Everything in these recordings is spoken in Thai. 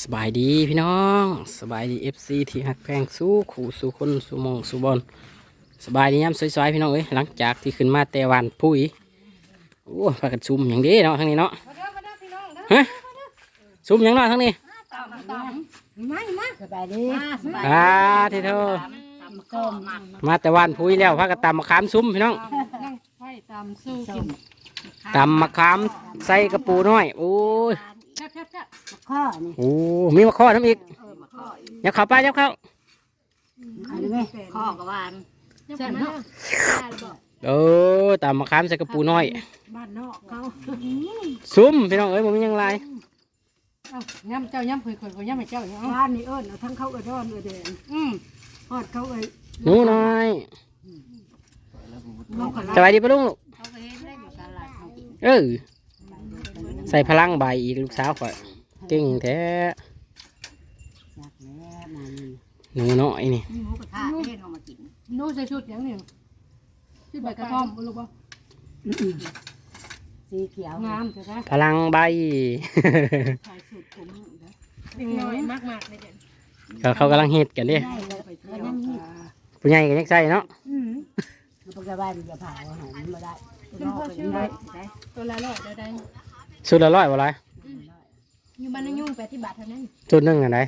สบายดีพี่น้องสบายดีเอฟซีที่หักแพงสู้ขู่สู้คนสู้หมองสู้บอลสบายดีย้ำสวยๆพี่น้องเอ้ยหลังจากที่ขึ้นมาแต่วันพุยโอ้พากันซุ่มอย่างนี้เนาะทางนี้เนาะฮะซุ่มอย่างเนาะทางนี้สบายดีอ่าที่เธอตำส้มมาแต่วันพุยแล้วพากันตำมะขามซุ่มพี่น้องนั่งไฟตามสู้ส้กิมนตำมะขามใส่กระปูน้อยโอ้ย แซ่บแซ่บแซ่บมะข้อนี่โอ้มีมะข้อน้ำอีกอย่าเข้าไปอย่าเข้าอันนี้ไหมข้อกับวานแซ่บเนาะเออตำมะขามใส่กระปูน้อย บ้านนอกเขาซุ่มพี่น้องเอ้ยผมมีหยังไรเอ้าย่ำเจ้าย่ำเผยข่อยข่อยย่ำให้เจ้าอย่างเอ้าบ้านนี่เอิ้นเอาทั้งเขาเอิ้นร้อนเอิ้นแดงอืมฮอดเขาเอิ้นหนูน้อยลงกันสบายดีปะลุงลูกเขาไปเฮ็ดได้อยู่ตลาดเขากินเออใส่พลังใบอีกลูกสาวข่อย เก่งแท้อยากแล้วมานี่หนูน้อยนี่หมูกระทะเฮ็ดเอามากินนู้ใส่ชุดอย่างนี้ชุดใบกระท่อมรู้ป่ะสีเขียวงามใช่ไหมพลังใบ ใส่สูตรผมเด้อสิ่งน้อยมากมากเลยเด่นเขาเขากำลังเฮ็ดกันเดิได้เลยไปเที่ยวยังมีผู้ใหญ่ก็ยังใส่เนาะอือแล้วพวกบ้านจะผ่าอาหารมาได้รอไปได้ได้ตัวละร้อยเดี๋ยวได้สุดละร้อยบ่ไร อยู่บ้านนั่งยุ่งแปดสิบบาทเท่านั้นจุดหนึ่งอันไหน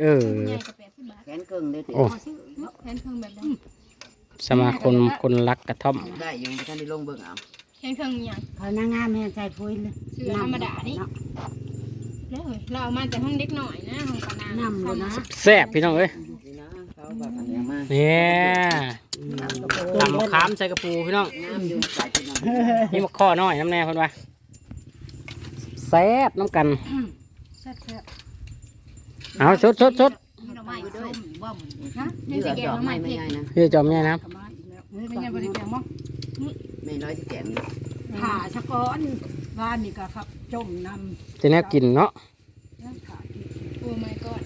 เออ ใหญ่ก็แปดสิบบาทแขนกึ่งเลยโอ้แทนเครื่องแบบนั้นสมาคมคนรักกระท่อม ได้ยังท่านได้ลงเบิ่งเอาแทนเครื่องอย่างเขานางงามแม่ใจพุ้ยเลยชื่อธรรมดานี่แล้วเราเอามาจากห้องเด็กหน่อยนะห้องปานางน้ำเลยนะ แซ่บพี่น้องเอ้ยนี่นะเขาแบบอันนี้มาเนี่ยตำมะขามใส่กระปูพี่น้องน้ำอยู่ใส่กินน้ำนี่มะข้อน้อยน้ำแน่เพิ่นว่าแซ่บน้ำกัน แซ่บแซ่บเอาสดสดสดนี่เราไม่ส้มว่ามันนะนี่นี่สิเราแกงดอกน้ำไม้มันไม่เผ็ดใหญ่นะพี่จอมแม่นะกระมาอีกแล้วเป็นยังบริแกงมั้งไม่น้อยสิแกมผ่าชะก้อนบ้านนี่ก็ครับจมน้ำจะแนวกินเนาะโอ้ my god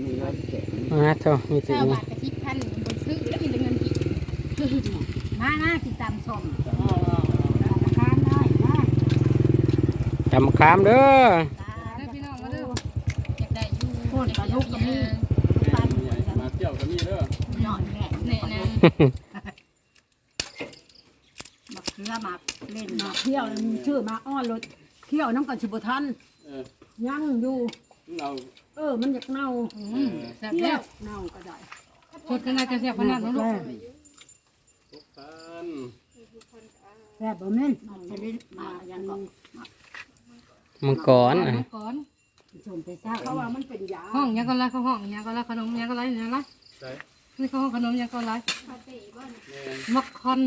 ไม่น้อยสิแกมนะเท่ามีตัวเก้านี้บาทกับสิบพันบนซื้อแล้วมีแต่เงินกินมาหน้าที่ตำส้มธนาคารได้นะ ตำมะขามเด้อเด้อพี่น้องมาเด้ออยากได้อยู่พูดปลาลูกก็มีปลามาเที่ยวก็มีเด้อหน่อยแม่แน่นะมาเที่ยวมาเล่นมาเที่ยวชื่อมาอ้อนรถเที่ยวน้ำกันชิบทันยังอยู่เออ มันอยากเน่าแซ่บเที่แล้ยววเน่าก็ได้ชดกันได้จะแซ่บขนาดนั้นลูกแซ่บบ่แม่นจะได้มายังก็ มังกรอะก่อนชมไปเศร้าเพราะว่ามันเป็นยาห้องยังก็ไรเขาห้องยังก็ไรขนมยังก็ไรยังไรนี่เขาห้องขนมยังก็ไรมักคอน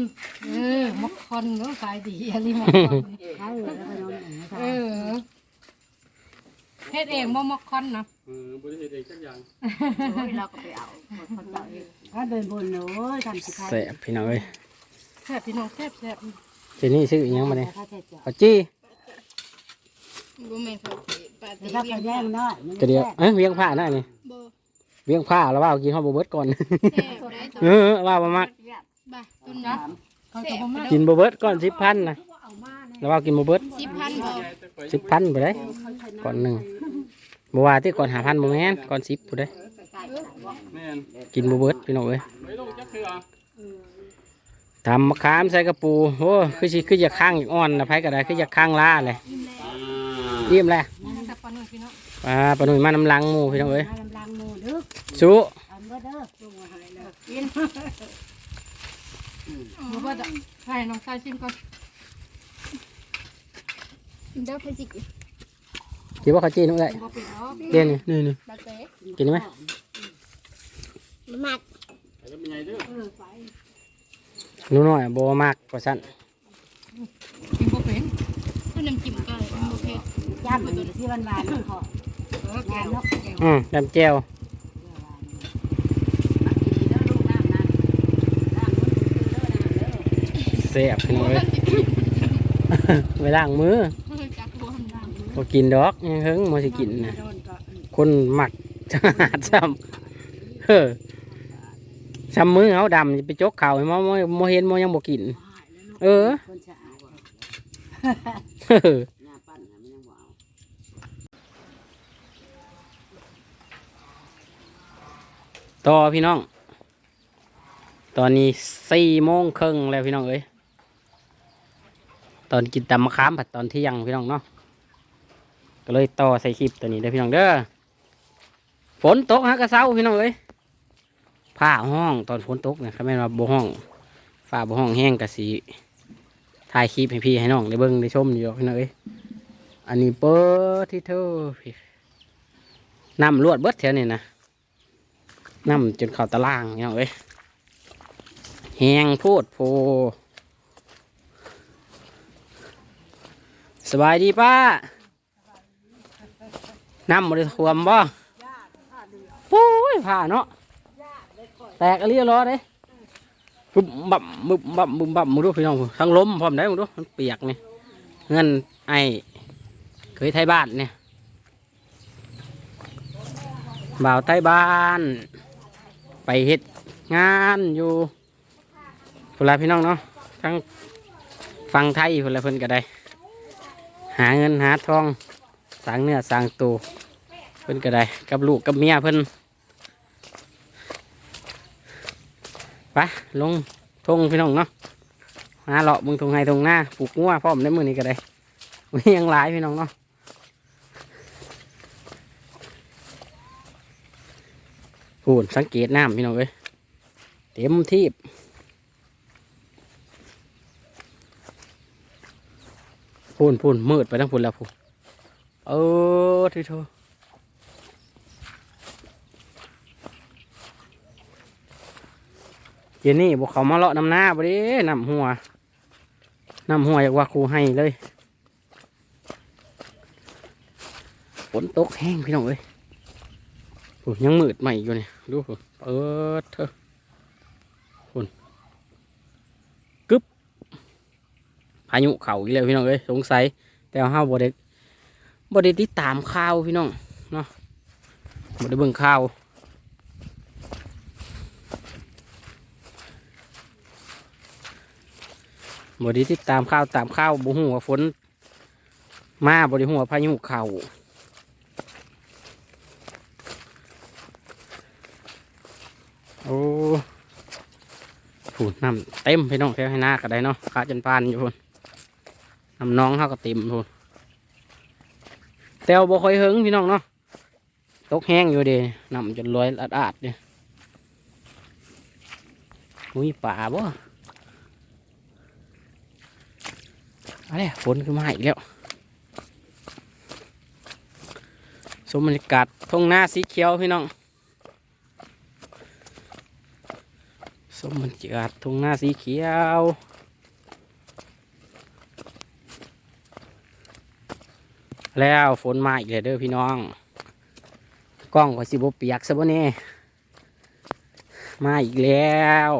เออมักคอนแล้วขายดีอะไรมักคอนใช่แล้วก็นอนอย่างนี้เออเฮ็ดเองบ่มักคอนนะเราก็ไปเอาคนเจ้าเองถ้าเดินบนโอ้ยทำสิคายแซ่บพี่น้องเอ้ยแซ่บพี่น้องแซ่บแซ่บทีนี้ซื้ออีกยังมาเนี่ยถ้าเจ็บจ้ะข้าวจี้ บ่แม่นเขาปาแต่ติถ้าไปแย่งได้กระเดียวเอ้ยเวียงผ้าหน่อยนี่บ่เวียงผ้าแล้วว่าเอากินข้าวบเบิดก่อน แซ่บได้ตัวเออว่าบ่มักบ่ต้นนะ เขาก็บ่มากินบเบิดก่อนสิบพันนะแล้วว่ากินบเบิดสิบพันบ่สิบพันไปเลยก่อนหนึ่งบัวาที่ก่อนหาพันบ่แม่นก่อนสิบไปเลยกินบเบิดพี่น้องเอ้ยทำมะขามใส่กระปูโอ้คือสิคือจะข้างอีกอ่อนนะไผก็ได้คือจะข้างล่าเลย อิ่มแล้วแซ่บปานนึงพี่น้องปลาปลาหนุ่ยมาน้ำลังหมูพี่น้องเอ้ยมาลำลังหมูดึกสู้อันก็เด้อลงมาให้แล้วกินบ่ว่าจะให้น้องชายชิมก่อนเดี๋ยวไปสิคิดว่าเขาจีนนู่นเลยบ่เป็นเนาะเด่นนี่นี่นี่บาเต้กินไหมมักหนูน้อยบ่มากกว่าสั้น กินบ่เป็นคือน้ำจิ้มก็เลยมันบ่เผ็ด ย่ำมันที่วันวานขอเออแกงานงนกอืมจำเจียวมากินดีเด้อลูกน้ำนะน้ำมันคือเด้อน้ำเด้อเสียบพี่น้องเอ้ยไปล้างมือจักรวมดังบ่กินดอกยังเฮิงบ่สิกินนะโดนก็คนหมักจะหาดซ้ำเฮ้อซ้ำมือเอาดำสิไปจกเข่าให้มอมอเห็นมอยังบ่กิน เออ คนสะอาด เฮ้อ หน้าปั้นน่ะมันยังบ่เอา ต่อพี่น้อง ตอนนี้สี่โมงครึ่งแล้วพี่น้องเอ้ยตอนกินตำมะขามผัดตอนเที่ยงพี่น้องเนาะก็เลยต่อใส่คลิปตัวนี้เด้อพี่น้องเด้อฝนตกฮะกระเซ้าพี่น้องเอ้ยผ้าห้องตอนฝนตกเนี่ยเขาแม่นว่าบ่ห้องฝ้าบ่ห้องแห้งกระสีถ่ายคลิปให้พี่ให้น้องได้เบิ่งได้ชมอยู่พี่น้องเอ้ยอันนี้เปิดที่เธอพี่น้ำรวดเบิดแถวนี่นะ น้ำจนเข่าตารางพี่น้องเอ้ยแหงโพดโพสบายดีป้าน้ำบริทวมบ่ปุ้ยผ่าเนาะแตกอะไรรอเด้บึมบั่มบึมบั่มบึมบั่มมึงดูพี่น้องทั้งล้มพร้อมได้มึงดูมันเปียกนี่เงินไอ้เคยไทยบ้านเนี่ยบ่าวไทยบ้าน ไปเฮ็ดงานอยู่พุ่นละพี่น้องเนาะทั้งฟังไทยพุ่นละเพิ่นก็ได้ หาเงินหาทองสร้างเนื้อสร้างตัวเพิ่นก็ได้ กับลูกกับเมียเพิ่นไปลงทงพี่น้องเนาะหาเลาะมึงทงไห้ทงหน้าปลูกงัวพร้อมในมือนี้ก็ได้มียังหลายพี่น้องเนาะ พูนสังเกตน้ำพี่น้องเอ้ยเต็มที่พูนพูนมืดไปทั้งพูนแล้วพูนเออทีเถอเจนี่บอกเขามาเลาะน้ำหน้าบ่ดิน้ำหัวน้ำหัวอยากว่าครูให้เลยฝนตกแห้งพี่น้องเอ้ย้ยังมืดใหม่อยู่เนี่ยดูพูนเปิดเถอะพูนกึบพายุเข่าอีกแล้วพี่น้องเอ้ยสงสัย แต่ว่าบ่ได้บ่ได้ติดตามข่าวพี่น้องเนาะบ่ได้เบิ่งข่าวบ่ได้ติดตามข่าวตามข่าวบ่ฮู้ว่าฝน มาบ่ได้ฮู้ว่าพายุเข่าโอ้ ผูดน้ำเต็มพี่น้องแถวให้หน้าก็ได้เนาะขาจนปานอยู่พุ่นน้ำน้องเขาก็เต็มพูนแต่วบ่ค่อยเฮงพี่น้องเนาะตกแห้งอยู่เดีน้ำจนลอยอาดอาดเนี่ยอุ้ยป่าบ่อะไรฝนขึ้นมาอีกแล้วสมบรรยากาศทุ่งนาสีเขียวพี่น้อง สมบรรยากาศทุ่งนาสีเขียวแล้วฝนมาอีกแล้วเด้อพี่น้อง กล้องก็สิบเปียกซะบ่เน่มาอีกแล้ว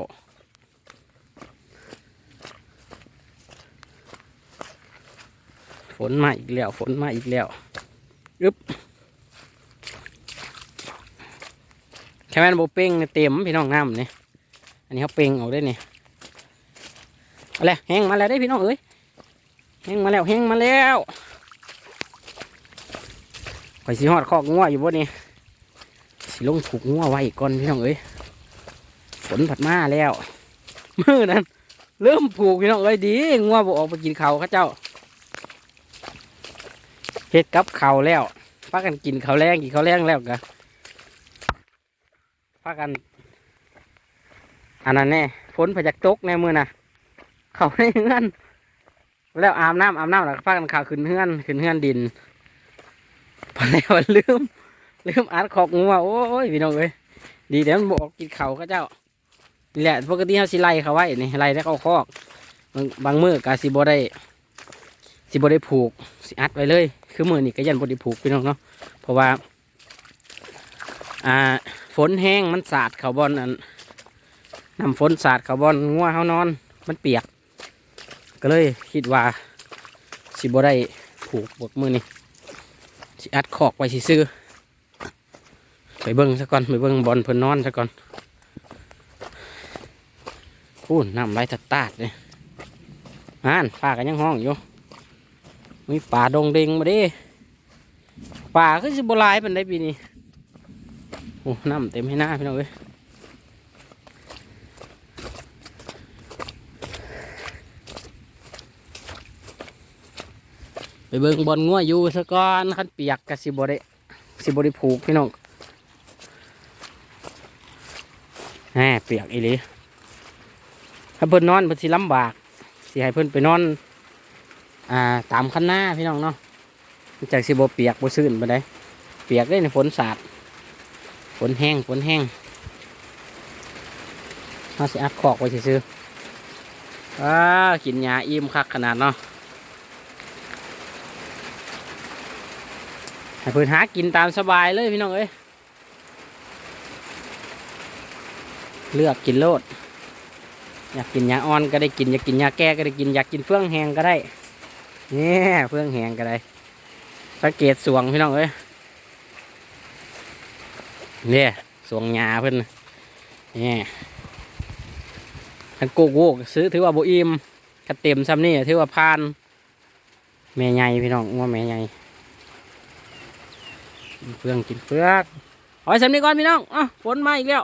ฝนมาอีกแล้ว ฝนมาอีกแล้วอึ๊บแค่แม่นโบเป้งเนี่ยเต็มพี่น้องน้ำเนี่ย อันนี้เขาเป้งออกได้เนี่ยอาเลยแห้งมาแล้วได้พี่น้องเอ้ยแห้งมาแล้วแห้งมาแล้วไปสิหอดคอกงัวอยู่บ่นี่สิลงผูกงัวไว้ก่อนพี่น้องเอ้ยฝนผัดมาแล้วมือนั้น เริ่มผูกพี่น้องเอ้ยดีงัวบ่ออกไปกินเขาวเขาเจ้าเฮ็ดกับเขาแล้วพากันกินเขาแรงกินเขาแรงแล้วกะพากัน อันนั้นแน่ฝนพยักตกแน่มือน่ะเขาในเฮือน แล้วอาบน้ำอาบน้ำแล้วก็พากันข่าวขึ้นเฮือนขึ้นเฮือนดินพอแล้วลืมลืมอัดขอกงัวโอ้ยพี่น้องเอ้ยดีเดี๋ยวมันบอกกินเขาเขาเจ้านี่แหละปกติเขาสิไล่เขาไว้นี่ไล่ได้เขาคอกบางบางมือกาสิบได้สิบได้ผูกสิอัดไว้เลย คือมือนี่ก็ยันบได้ผูกพี่น้องเนาะเพราะว่า อ่าฝนแห้งมันสาดเขาบอลอัน นำฝนสาดเขาบอลงัวเขานอน มันเปียก ก็เลยคิดว่าสิบได้ผูกบกมือนี่สิอัดขอกไว้สิซื้อไปเบิ้งซะก่อน ไปเบิ้งบอลเพิ่นนอนซะก่อนพูนน้ำไหลตัดตาดเลยอ่านปลากันยังห้องอยู่มีป่าดงเด้งมาดิป่าคือสิบลายเป็นได้ปีนี้โอ้น้ำเต็มให้หน้าพี่น้องเอ้ย เบิ่งบอลงัวอยู่ซะก่อนคันเปียกกะสิบ่ได้สิบ่ได้ผูกพี่น้องแหมเปียกอีหลีถ้าเพิ่นนอนเพิ่นสิลำบากสิให้เพิ่นไปนอน อ่าตามคันหน้าพี่น้องเนาะจากสิบ่เปียกบ่ชื้นบ่ได้เปียกได้ในฝนสาดฝนแห้งฝนแห้งเฮาสิอัดคอกไว้ซื่อๆอ้ากินหญ้าอิ่มคักขนาดเนาะ ให้เพื่นหากินตามสบายเลยพี่น้องเอ้ยเลือกกินโลด อยากกินยาอ่อนก็ได้กินอยากกินยาแก้ก็ได้กินอยากกินเฟื่องแหงก็ได้เนี่ยเฟื่องแหงก็ได้สังเกตสวงพี่น้องเอ้ยเนี่ยสวงยาเพิ่นเนี่ยทันโกโกซื้อถือว่าโบอิมกระเต็มซ้ำนี่ถือว่าพานแม่ใหญ่พี่น้องว่าแม่ใหญ่ กินเฟืองกินเฟืองเอาไว้สำนีก่อนพี่น้องอะฝนมาอีกแล้ว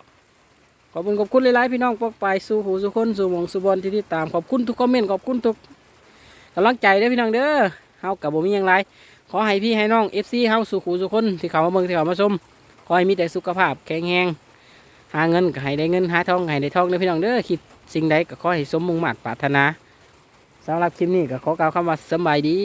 ขอบคุณขอบคุณหลายๆพี่น้องปกไปสู่หูสู่คนสู่หมองสู่บอลที่ติดตามขอบคุณทุกคอมเมนต์ขอบคุณทุกกำลังใจเด้อพี่น้องเด้อเฮากับบ่มีหยังไรขอให้พี่ให้น้อง FC เฮาสู่หูสู่คนที่เขามาเบิ่งที่เขามาชมขอให้มีแต่สุขภาพแข็งแรงหาเงินก็ให้ได้เงินหาทองก็ให้ได้ทองเด้อพี่น้องเด้อคิดสิ่งใดก็ขอให้สมมุ่งมั่นปรารถนาสำหรับคลิปนี้ก็ขอกล่าวคำว่าสบายดี